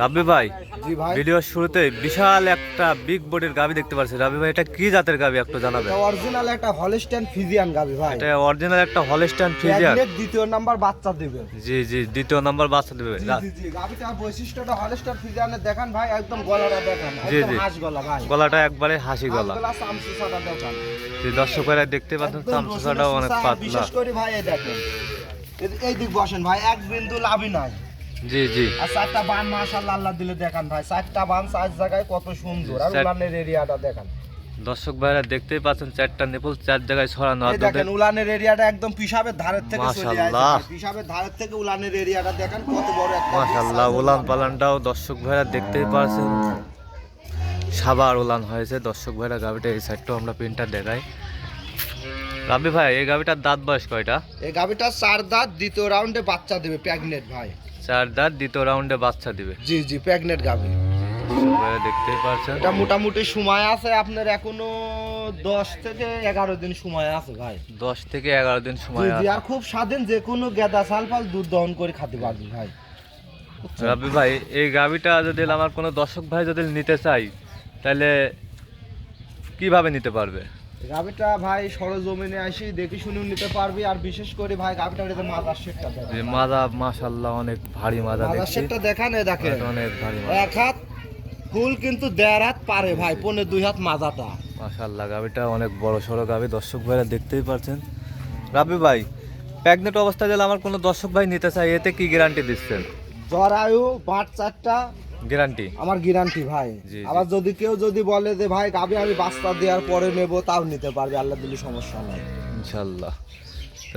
রাব্বি ভাই ভিডিওর শুরুতে বিশাল একটা বিগ বডির গাবি দেখতে পাচ্ছি রাব্বি ভাই এটা কি জাতের গাবি একটু জানাবেন? অরিজিনাল একটা হলস্টাইন ফিজিয়ান গাবি ভাই। এটা অরিজিনাল একটা হলস্টাইন ফ্রিজিয়ান প্রেগনেন্ট দ্বিতীয় নাম্বার বাচ্চা দিবে। জি জি দ্বিতীয় নাম্বার বাচ্চা দেবে। জি জি গাবিটার বৈশিষ্ট্যটা হলস্টাইন ফিজিয়ানের দেখান ভাই একদম গলাটা দেখান জি, একদম। হাঁস গলা ভাই। গলাটা একবারে হাসি গলা। গলা সামসুসাটা দেখান। যে দর্শকেরা দেখতে পাচ্ছেন রসুনের অনেক পাতলা। বিশেষ করে ভাই এই দেখেন। এই দিক বসেন ভাই এক বিন্দু লাভই নাই। জি জি। আর চারটা বান মাশাআল্লাহ আল্লাহ দিলে দেখান ভাই। চারটা বান চার জায়গায় কত সুন্দর। আর উলানের এরিয়াটা দেখান। দর্শক ভাইরা দেখতেই পাচ্ছেন চারটা নিপুল চার জায়গায় ছড়ানো আর দেখেন উলানের এরিয়াটা একদম পিসাবের ধারের থেকে চলে আসে মাশাআল্লাহ। পিসাবের ধারের থেকে উলানের এরিয়াটা দেখেন কত বড় একটা মাশাল্লাহ বিশাল উলান পালানটাও দর্শক ভাইরা দেখতেই পাচ্ছেন। সাবার উলান হয়েছে। দর্শক ভাইরা গাবিটা এই সাইডটাও আমরা প্রিন্টার দেখাই। রাবি ভাই এই গাবিটার দাঁত বয়স কয়টা? এই গাবিটা চার দাঁত দ্বিতীয় রাউন্ডে বাচ্চা দেবে প্রেগনেন্ট ভাই। চার দাঁত দ্বিতীয় রাউন্ডে বাচ্চা দিবে। জি জি প্রেগনেন্ট ভাইরা দেখতেই পাচ্ছেন এটা মোটামুটি সময় আছে আপনার এখনও দশ থেকে এগারো দিন সময় আছে ভাই। দশ থেকে এগারো দিন সময় আছে। আর খুব স্বাধীন যে কোনো গেদা সালফাল দুধ দহন করে খেতে পারবি ভাই। রাবি ভাই এই গাবিটা যদি আমার কোনো দর্শক ভাই যদি নিতে চাই তাহলে কীভাবে নিতে পারবে? গাবিটা ভাই সরজমিনে আসি দেখে শুনেও নিতে পারবি। আর বিশেষ করে ভাই গাবিটার এতে মাদার শেটটা যে দেখেন মাজা মাশাল্লাহ অনেক ভারী মাজা মাদার শেটটা দেখান এ দেখেন অনেক ভারী এক হাত ফুল কিন্তু দেড় হাত পারে ভাই পনে দুই হাত মাজাটা মাশাল্লাহ গাবিটা অনেক বড় সড়ো গাবি দর্শক ভাইরা দেখতেই পারছেন। রাবি ভাই প্যাগনেট অবস্থায় যদি আমার কোনো দর্শক ভাই নিতে চাই এতে কি গ্যারান্টি দিচ্ছেন? জরায়ু পাঁচ চারটা গ্যারান্টি? আমার গ্যারান্টি ভাই। আবার যদি কেউ যদি বলে যে ভাই গাবি আমি বাস্তা দেওয়ার পরে নেব তাও নিতে পারবে আল্লাহ দিলে সমস্যা নাই। ইনশাল্লাহ।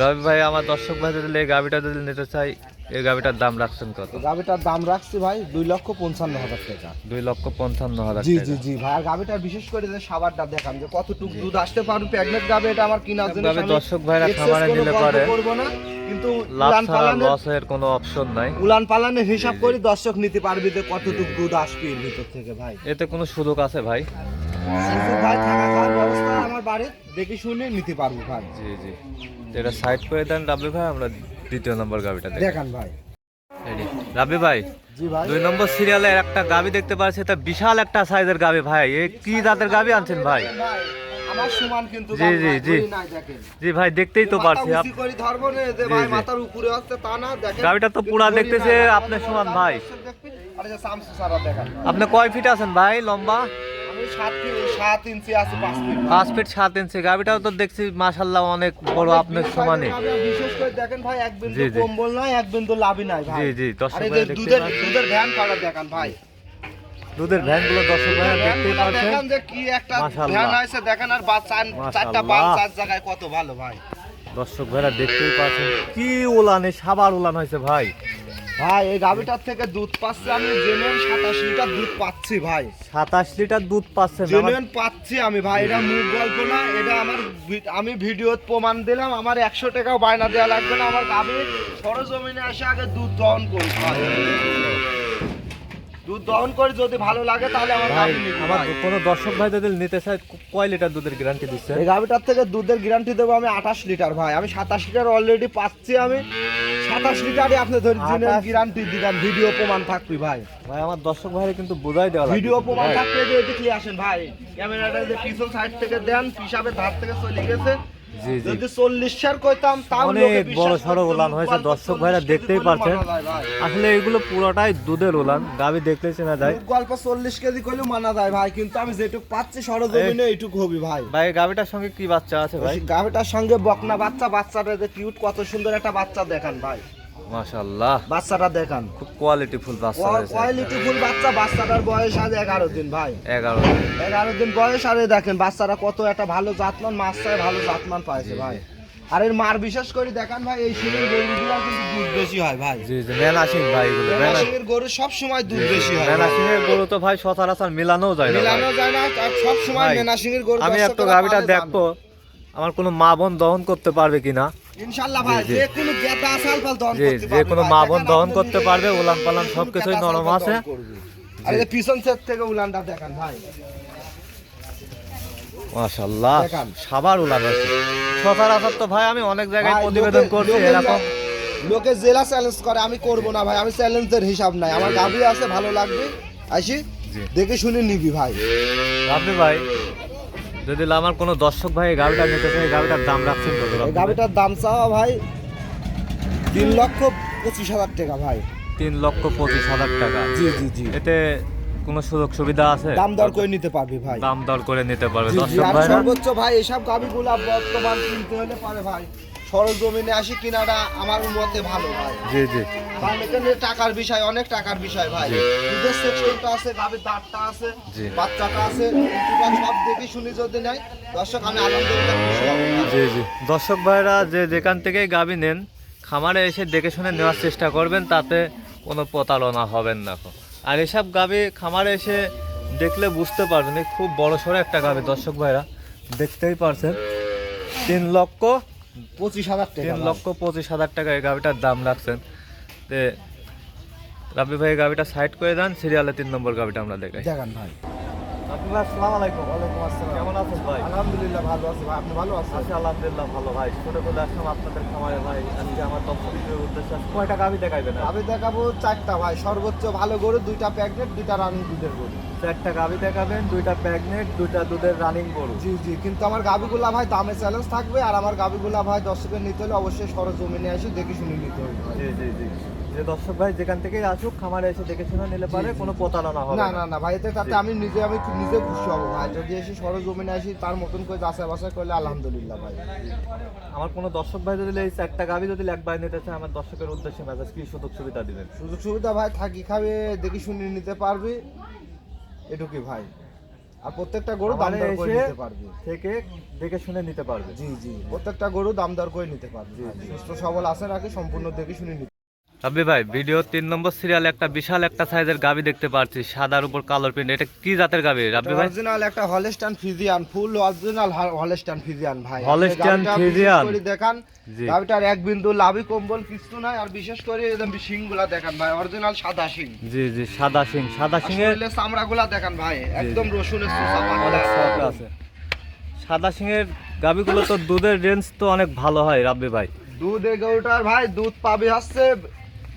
রবি ভাই আমার দর্শক ভাই যদি এই গাবিটা যদি নিতে চাই এই গাবিটার দাম রাখছেন কত? গাবিটার দাম রাখছি ভাই দুই লক্ষ পঞ্চান্ন হাজার টাকা। দুই লক্ষ পঞ্চান্ন হাজার জি জি জি ভাই আর গাবিটার বিশেষ করে যে সাবারটা দেখান যে কতটুকু দুধ আসতে পারবে প্রেগনেন্ট গাবে এটা আমার কিনার জন্য গাবে দর্শক ভাইরা খামারে নিলে পারে। করব না কিন্তু উলান পালানের লসের কোনো অপশন নাই। উলান পালানের হিসাব। করে দর্শক নিতে পারবি যে কতটুকু দুধ আসবে এর ভিতর থেকে ভাই। এতে কোনো সুযোগ আছে ভাই? সুযোগ ভাই থাকা ব্যবস্থা দেখে শুনে নিতে পারব ভাই। জি জি। এটা সাইড করে দেন রাবি ভাই আমরা দ্বিতীয় নম্বর গাবিটা দেখান ভাই। ভাই দুই নম্বর সিরিয়ালে একটা গাবি দেখতে পাচ্ছি এটা বিশাল একটা সাইজের গাবি ভাই। এ কি জাতের গাবি আনছেন ভাই? ভাই, আমার সমান কিন্তু জি, জি, জি। জি ভাই দেখতেই তো পারছি আপ- উঁচু ধরবো না, যে ভাই মাথার উপরে হচ্ছে তা না, দেখেন। গাবিটা তো পুরা দেখতেছে আপনার সমান ভাই। আর সারা দেখান। আপনি কয় ফিট আছেন ভাই লম্বা? পাঁচ ফিট। সাত ইঞ্চি। তো দেখছি অনেক বড় আপনার সমানে। সাইজের বিশেষ করে দেখেন ভাই এক বিন্দু জি, জি। কম্বল নাই এক বিন্দু লাভই নাই জি, জি, দর্শক আর এই যে ভাইরা দুধের দুধের ভ্যান কাটা দেখান ভাই? দুধের ভ্যানগুলো দর্শক ভাইরা দেখতেই ভ্যানগুলো পাচ্ছেন। দেখান যে কি একটা ভ্যান আছে দেখেন আর বা চারটা বাল চার জায়গায় কত ভালো ভাই। দর্শক ভাইরা দেখতেই পাচ্ছেন কি উলানে সাবার উলান হয়েছে ভাই। ভাই এই গাভিটার থেকে দুধ পাচ্ছি আমি জেনুইন সাতাশ লিটার দুধ পাচ্ছি ভাই সাতাশ লিটার দুধ পাচ্ছেন আমার- জেনুইন পাচ্ছি আমি ভাই এটা মুখ গল্প না এটা আমার আমি ভিডিওত প্রমাণ দিলাম আমার একশো টাকাও বায়না দেওয়া লাগবে না আমার গাভি সরজমিনে এসে আগে দুধ দহন করি ভাই। দুধ দহন করে যদি ভালো লাগে তাহলে আমার ভাই আমার কোনো দর্শক ভাই যদি নিতে চায় ক- কয় লিটার দুধের গ্যারান্টি দিচ্ছে? এই গাভিটার থেকে দুধের গ্যারান্টি দেবো আমি আঠাশ লিটার ভাই। আমি সাতাশ লিটার অলরেডি পাচ্ছি আমি। সাতাশ লিটারই আপনি ধরে গ্যারান্টি দিলাম ভিডিও প্রমাণ থাকবি ভাই। ভাই আমার দর্শক ভাইরা কিন্তু বোঝাই দেওয়া ভিডিও প্রমাণ ভাই, থাকলে যে আসেন ভাই। ক্যামেরাটা যে পিছন সাইড থেকে দেন পিসাবের ধার থেকে চলে গেছে। যদি চল্লিশ শেয়ার কইতাম তাও অনেক বড় সড়ো উলান হয়েছে, দর্শক ভাইরা দেখতেই পারছেন। আসলে এগুলো পুরোটাই দুধের উলান গাবি দেখলে চেনা যায়। গল্প চল্লিশ কেজি কইলেও মানা যায় ভাই কিন্তু আমি যেটুক পাচ্ছি সরজমিনে এইটুকু হবি ভাই। ভাই গাবিটার সঙ্গে কি বাচ্চা আছে ভাই? গাবিটার সঙ্গে বকনা বাচ্চা বাচ্চাটা যে কিউট কত সুন্দর একটা বাচ্চা দেখান ভাই। মাশাআল্লাহ। বাচ্চাটা দেখান। খুব কোয়ালিটি ফুল বাচ্চা হয়েছে। কোয়ালিটি ফুল বাচ্চা বাচ্চাটার বয়স আজ এগারো দিন ভাই। এগারো এগারো দিন বয়স আর দেখেন বাচ্চারা কত একটা ভালো জাতমান মাছটায় ভালো জাতমান পাইছে ভাই। আর এর মার বিশেষ করে দেখান ভাই এই গরুগুলো কিন্তু দুধ বেশি হয় ভাই। জি জি ভাই এগুলো। গরু সব সময় দুধ বেশি হয় গরু তো ভাই সচরাচর মিলানো যায় না। মিলানো যায় না আর সব সময় গরু আমি একটু গাবিটা দেখব আমার কোনো মা বোন দহন করতে পারবে কিনা। ইনশাআল্লাহ ভাই। যে কোনো গেতা আসাল পাল দহন জি, করতে যে কোনো মা বোন দহন করতে পারবে, উলান পালান সবকিছুই নরম আছে। আর এই পিছন সেট থেকে উলানটা দেখান ভাই। মাশাআল্লাহ সাবার উলান আছে। সচরাচর তো ভাই আমি অনেক জায়গায় প্রতিবেদন করছি এরকম। লোকে জেলা চ্যালেঞ্জ করে আমি করব না ভাই আমি চ্যালেঞ্জের হিসাব নাই। আমার গাবি আছে ভালো লাগবে। আসি দেখে শুনে নিবি ভাই। ভাই। যদি আমার কোনো দর্শক ভাই গাড়িটা নিতে চাই গাড়িটার দাম রাখছেন কত? গাবিটার দাম চাওয়া ভাই তিন লক্ষ পঁচিশ হাজার টাকা ভাই। তিন লক্ষ পঁচিশ হাজার টাকা। জি জি জি। এতে কোনো সুযোগ সুবিধা আছে? দাম দর করে নিতে পারবি ভাই। দাম দর করে নিতে পারবে। দর্শক ভাই সর্বোচ্চ ভাই এসব গাড়িগুলো বর্তমান কিনতে হলে পারে ভাই। সরজমিনে আসি কিনাটা আমার মতে ভালো ভাই। জি জি। কারণ এখানে টাকার বিষয় অনেক টাকার বিষয় ভাই। দুধের সেকশনটা আছে গাবির দাঁতটা আছে জি। বাচ্চাটা আছে ইউটিউবার সব দেখে শুনি যদি নেয় দর্শক আমি আলহামদুলিল্লাহ খুশি হব। জি জি। দর্শক ভাইরা যে যেখান থেকেই গাবি নেন খামারে এসে দেখে শুনে নেওয়ার চেষ্টা করবেন তাতে কোনো প্রতারণা হবেন না। কো। আর এসব গাবি খামারে এসে দেখলে বুঝতে পারবেন এই খুব বড় সড়ো একটা গাবি। দর্শক ভাইরা দেখতেই পারছেন। তিন লক্ষ পঁচিশ হাজার টাকা তিন লক্ষ পঁচিশ হাজার টাকা এই গাড়িটার দাম রাখছেন। তে রাব্বি ভাই গাবিটা সাইড করে দেন সিরিয়ালে তিন নম্বর গাড়িটা আমরা দেখাই। দেখান ভাই। আসসালামু আলাইকুম। ওয়ালাইকুম আসসালাম। কেমন আছেন ভাই? আলহামদুলিল্লাহ ভালো আছি ভাই। আপনি ভালো আছেন? আলহামদুলিল্লাহ ভালো ভাই। আসলাম আপনাদের খামারে ভাই। আজকে আমার দর্শকদের উদ্দেশ্যে কয়টা গাভি দেখাইবেন? আমি দেখাবো চারটা ভাই। সর্বোচ্চ ভালো গরু দুইটা প্যাকেট দুইটা রানিং দুধের গরু। গাভি দেখাবেন দুইটা দুইটা দুধের রানিং গরু। জি জি। কিন্তু আমার ভাই দামে চ্যালেঞ্জ থাকবে। আর আমার গাবিগুলা ভাই দর্শকের নিতে হলে অবশ্যই সরজমিনে এসে দেখে শুনে নিতে হবে। জি জি জি। যে দর্শক ভাই যেখান থেকে আসুক খামারে এসে দেখে শুনে নিলে পারে কোনো প্রতারণা হবে না না। না ভাই এতে তাতে আমি নিজে আমি নিজে খুশি হব ভাই। যদি এসে সরজমিনে আসি তার মতন করে যাচাই বাছাই করলে আলহামদুলিল্লাহ ভাই। আমার কোনো দর্শক ভাই যদি এই চারটা গাভি যদি একবার নিতে চায় আমার দর্শকের উদ্দেশ্যে মেসেজ কি সুযোগ সুবিধা দিবেন? সুযোগ সুবিধা ভাই থাকি খাবে দেখে শুনে নিতে পারবি। এটুকুই ভাই। আর প্রত্যেকটা গরু দাম দর করে নিতে পারবি। থেকে দেখে শুনে নিতে পারবে। জি জি। প্রত্যেকটা গরু দাম দর করে নিতে পারবি সুস্থ সবল আছে নাকি সম্পূর্ণ দেখে শুনে নিতে রাব্বি ভাই ভিডিও তিন নম্বর সিরিয়ালে একটা বিশাল একটা সাইজের গাবি দেখতে পাচ্ছি সাদার উপর কালোর প্রিন্ট এটা কি জাতের গাভি রাব্বি ভাই? অরিজিনাল একটা Holstein Friesian full original Holstein Friesian ভাই। হলস্টাইন। করে দেখান জি। গাভিটার এক বিন্দু লাভি কম্বল কিছু নাই আর বিশেষ করে একদম শিংগুলা দেখান ভাই অরিজিনাল সাদা শিং। জি জি সাদা সিং সাদা সিং এর চামড়াগুলা দেখান ভাই একদম রসুনের চোষা অনেক আছে। সাদা সিং এর গাভিগুলো তো দুধের রেঞ্জ তো অনেক ভালো হয় রাব্বি ভাই। দুধ এই গরুটার ভাই দুধ পাবি হচ্ছে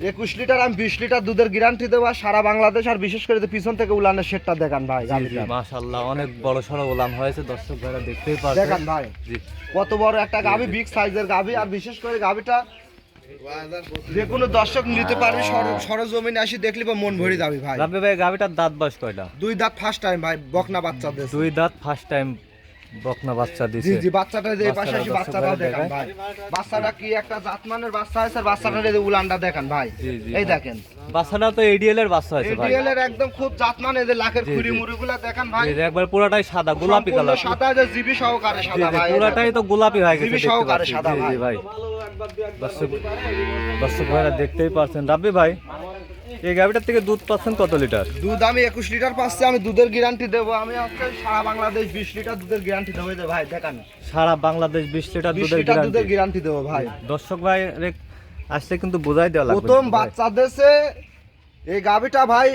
একুশ লিটার আমি বিশ লিটার দুধের গ্যারান্টি দেবো সারা বাংলাদেশ আর বিশেষ করে পিছন থেকে উলানের শেটটা দেখান ভাই গাভিটার। মাশাআল্লাহ অনেক বড় সড়ো উলান হয়েছে দর্শক ভাইরা দেখতেই দেখান ভাই কত বড় একটা গাভি বিগ সাইজের গাভি আর বিশেষ করে গাভিটা যে কোনো দর্শক নিতে পারবে সর- সরজমিনে আসি দেখলি বা মন ভরে যাবি ভাই। রাব্বি ভাই গাভিটার দাঁত বয়স কয়টা? দুই দাঁত ফার্স্ট টাইম ভাই বকনা বাচ্চাদের। দুই দাঁত ফার্স্ট টাইম বকনা বাচ্চা দিছে। জি বাচ্চাটা যে পাশে আসি বাচ্চাটা দেখান ভাই। বাচ্চাটা কি একটা জাতমানের বাচ্চা আছে আর বাচ্চাটার এই যে উলানটা দেখান ভাই। জি, জি, এই দেখেন। বাচ্চাটা তো এডিএল এর বাচ্চা হয়েছে ভাই। এডিএল এর একদম খুব জাতমান এই যে লাখের জি। মুড়িগুলা দেখান ভাই। একবার পুরোটাই সাদা গোলাপি কালার। সাদা যে জিবি সহকারে সাদা ভাই পুরোটাই তো গোলাপি হয়ে গেছে জিবি সহকারে সাদা ভাই। ভাই। দর্শক ভাইরা দেখতেই পারছেন। রাব্বি ভাই এই গাভিটার থেকে দুধ পাচ্ছেন কত লিটার? দুধ আমি একুশ লিটার পাচ্ছি আমি দুধের গ্যারান্টি দেবো। আমি সারা বাংলাদেশ বিশ লিটার দুধের গ্যারান্টি দেবো। ভাই দেখান। সারা বাংলাদেশ বিশ লিটার দুধের দুধের গ্যারান্টি দেবো ভাই। দর্শক ভাই আসলে কিন্তু বোঝাই দেওয়া প্রথম বাচ্চা দেশে এই গাভিটা ভাই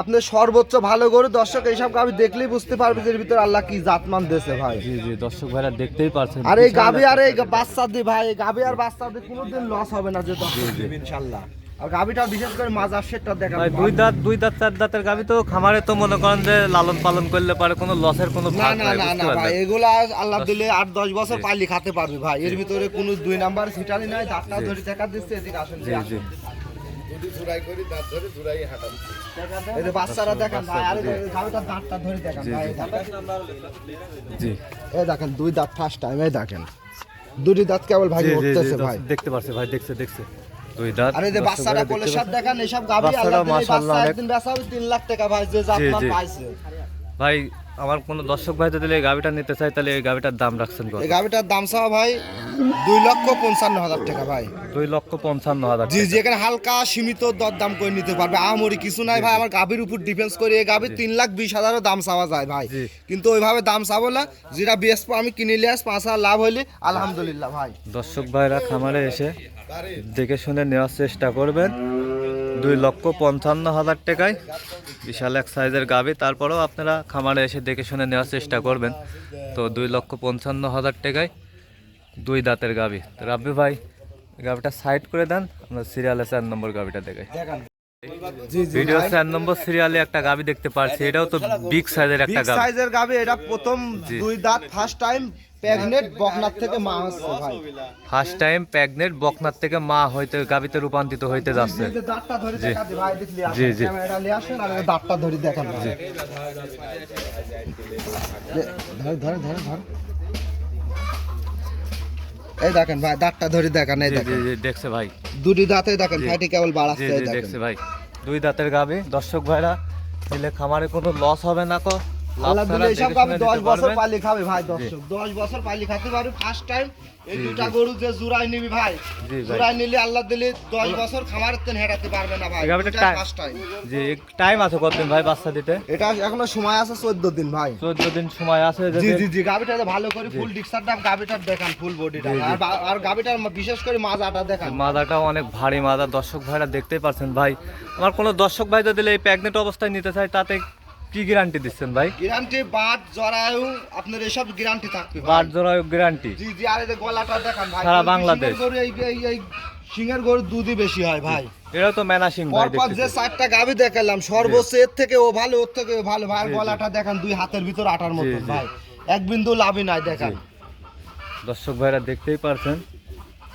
আপনি সর্বোচ্চ ভালো গরু। দর্শক এইসব গাভি দেখলেই বুঝতে পারবে যে ভিতরে আল্লাহ কি জাতমান দেশে ভাই। জি জি দর্শক ভাইরা দেখতেই পারছেন। আর এই গাভি আর এই বাচ্চা দি ভাই গাভি আর বাচ্চা দিয়ে কোনোদিন লস হবে না যে দর্শক। দিবে ইনশাল্লাহ আর গাভিটা বিশেষ করে মাজার সেটটা দেখা ভাই দুই দাঁত দুই দাঁত চার দাঁতের গাভি তো খামারে তো মনে করেন যে লালন পালন করলে পারে কোনো লসের কোনো না ভাগ না না না ভাই এগুলা আল্লাহ দিলে আট দশ বছর পাইলি খাতে পারবি ভাই। এর ভিতরে কোনো দুই নাম্বার সিটারি নাই দাঁতটা ধরে দেখা দিচ্ছে এদিকে আসেন জি জি। এই যে বাচ্চারা দেখেন ভাই আরে গাভিটার দাঁতটা ধরে দেখেন ভাই জি। এই দেখেন। জি। এই দেখেন দুই দাঁত ফার্স্ট টাইম এই দেখেন। দুটি দাঁত কেবল ভাই। দেখতে পারছে ভাই দেখছে দেখছে। দুই দাঁত আর যে কোলের দেখতে সাথে। দেখেন এসব গাভি আল্লাহ দিলে বাচ্চা একদিন বেচা হবে তিন লাখ টাকা ভাই যে জাতমান জি। পাইছে ভাই আমার কোনো দর্শক ভাই যদি এই গাভিটা নিতে চাই তাহলে এই গাভিটার দাম রাখছেন কত? এই গাভিটার দাম চাওয়া ভাই দুই লক্ষ পঞ্চান্ন হাজার টাকা ভাই। দুই লক্ষ পঞ্চান্ন হাজার জি এখানে হালকা সীমিত দরদাম করে নিতে পারবে। আমরি কিছু নাই ভাই আমার গাভীর উপর ডিফেন্স করে এই গাভীর তিন লাখ বিশ হাজারও দাম চাওয়া যায় ভাই। কিন্তু ওইভাবে দাম চাবো না যেটা বেস্ট আমি কিনে নিয়ে আস পাঁচ হাজার লাভ হইলে আলহামদুলিল্লাহ ভাই। দর্শক ভাইরা খামারে এসে দেখে শুনে নেওয়ার চেষ্টা করবেন। দুই লক্ষ পঞ্চান্ন হাজার টাকায় বিশাল এক সাইজের গাবি। তারপরেও আপনারা খামারে এসে দেখে শুনে নেওয়ার চেষ্টা করবেন। তো দুই লক্ষ পঞ্চান্ন হাজার টাকায় দুই দাঁতের গাবি। তো রাব্বি ভাই গাবিটা সাইড করে দেন আমরা সিরিয়ালে চার নম্বর গাবিটা দেখাই। ভিডিও চার নম্বর সিরিয়ালে একটা গাবি দেখতে পারছি এটাও তো বিগ সাইজের একটা বিগ গাবি। সাইজের গাবে এটা প্রথম দুই দাঁত ফার্স্ট টাইম বকনার থেকে মা হচ্ছে ভাই। ফার্স্ট টাইম প্রেগনেন্ট বকনার থেকে মা হইতে গাবিতে রূপান্তরিত হইতে যাচ্ছে। এই দাঁতটা ধরে দেখা দি ভাই দেখলি জি, জি। ক্যামেরাটা নিয়ে আসেন আর দাঁতটা ধরে দেখান ভাই। দে- ধর ধর ধর ধর। এই দেখেন ভাই দাঁতটা ধরে দেখান এই দেখেন। জি দেখছে ভাই। দুটি দাঁতে দেখেন। ফাইটি কেবল বাড়াচ্ছে দেখেন। দেখছে ভাই। দুই দাঁতের গাবি। দর্শক ভাইরা দিলে খামারে কোনো লস হবে না কো। আল্লাহ দিলে এইসব দেখে দশ বছর পালি খাবে ভাই দর্শক দশ বছর পালি খাতে পারবি ফার্স্ট টাইম এই দুটা গরু যে জুড়াই নিবি ভাই জি নিলে আল্লাহ দিলে দশ বছর খামারের তেন হেরাতে পারবে না ভাই গাভীটা ফার্স্ট টাইম জি টাইম আছে কতদিন ভাই বাচ্চা দিতে? এটা এখনও সময় আছে চোদ্দ দিন ভাই। চোদ্দ দিন সময় আছে জি জি জি গাবিটা ভালো করে ফুল ডিক্সারটা গাবিটার দেখান ফুল বডিটা। আর গাবিটার বিশেষ করে মাজাটা দেখান। মাদাটাও অনেক ভারী মাদা দর্শক ভাইরা দেখতেই পারছেন ভাই। আমার কোনো দর্শক ভাই যদি এই প্রেগনেন্ট অবস্থায় নিতে চায় তাতে কি গ্যারান্টি দিচ্ছেন ভাই? গ্যারান্টি বাট জরায়ু আপনার এসব গ্যারান্টি থাকবে ভাই। বাট জোড়া গ্যারান্টি জি জি আর এই গলাটা দেখান ভাই সারা বাংলাদেশ। গরু এই এই এই সিংহের গরু দুধই বেশি হয় ভাই। এটাও তো ম্যানাসিং ভাই পরপর যে চারটা গাবি দেখালাম সর্বোচ্চ এর থেকে ও ভালো ওর থেকে ভালো ভাই। গলাটা দেখান দুই হাতের ভিতর আটার জি। ভাই। এক বিন্দু লাভই নাই দেখান। দর্শক ভাইরা দেখতেই পারছেন।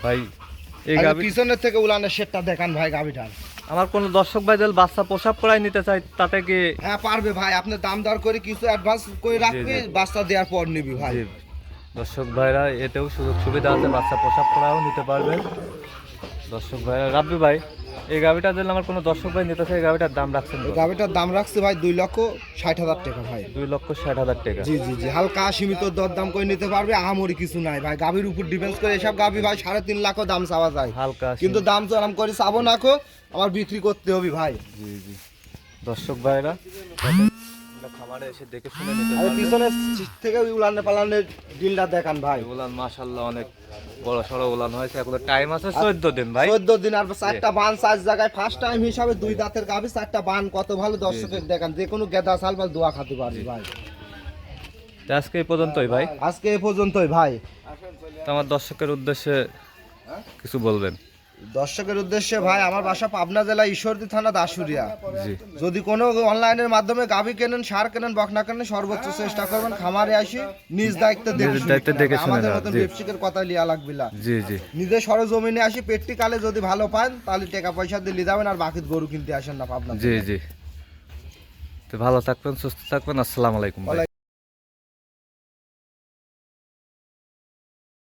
ভাই এই গাবি পিছনের থেকে উলানের শেটটা দেখান ভাই গাবিটার। আমার কোন দর্শক ভাই যদি বাচ্চা পোশাক করাই নিতে চাই তাতে কি হ্যাঁ পারবে ভাই। আপনি দাম দর করে কিছু অ্যাডভান্স করে রাখবে বাচ্চা দেওয়ার পর নিবি ভাই। দর্শক ভাইরা এতেও সুযোগ সুবিধা আছে বাচ্চা পোশাক করাও নিতে পারবেন। দর্শক ভাইরা রাব্বি ভাই এই গাভিটা দিলে আমার কোনো দর্শক ভাই নিতে চাই এই গাবিটার দাম রাখছেন এই কত? দাম রাখছে ভাই দুই লক্ষ ষাট হাজার টাকা ভাই। দুই লক্ষ ষাট হাজার টাকা। জি জি জি হালকা সীমিত দর দাম করে নিতে পারবে আহামরি কিছু নাই ভাই। গাভির উপর ডিপেন্ড করে এসব গাভি ভাই সাড়ে তিন লাখও দাম চাওয়া যায়। হালকা কিন্তু দাম তো আরাম করে চাবো না আমার বিক্রি করতে হবে ভাই। জি জি। দর্শক ভাইরা খামারে এসে দেখে শুনে নিতে আর পিছনের সিট থেকে ওই উলানে পালানের ডিলটা দেখান ভাই। উলান মাশাল্লাহ অনেক বড় সড়ো উলান হয়েছে। এখন টাইম আছে চোদ্দ দিন ভাই। চোদ্দ দিন আর চারটা বান চার জায়গায় ফার্স্ট টাইম হিসাবে দুই দাঁতের গাবি চারটা বান কত ভালো দর্শকের দেখান। যে কোনো গেদা সাল বা দোয়া খাতে পারবি ভাই। তো আজকে এই পর্যন্তই ভাই। আজকে এ পর্যন্তই ভাই। তো আমার দর্শকের উদ্দেশ্যে কিছু বলবেন। দর্শকের উদ্দেশ্যে ভাই আমার বাসা পাবনা জেলা ঈশ্বরদী থানা দাসুরিয়া যদি কোনো অনলাইনের মাধ্যমে গাভী কেনেন সার কেনেন বকনা কেনেন সর্বোচ্চ চেষ্টা করবেন খামারে আসি নিজ দায়িত্বে দেখে আমাদের ব্যবসায়িকের কথা লিয়া লাগবে না। জি জি। নিজে সরজমিনে আসি পেটটি কালে যদি ভালো পান তাহলে টাকা পয়সা দিয়ে যাবেন আর বাকি গরু কিনতে আসেন না পাবনা জি জি। তো ভালো থাকবেন সুস্থ থাকবেন আসসালামু আলাইকুম।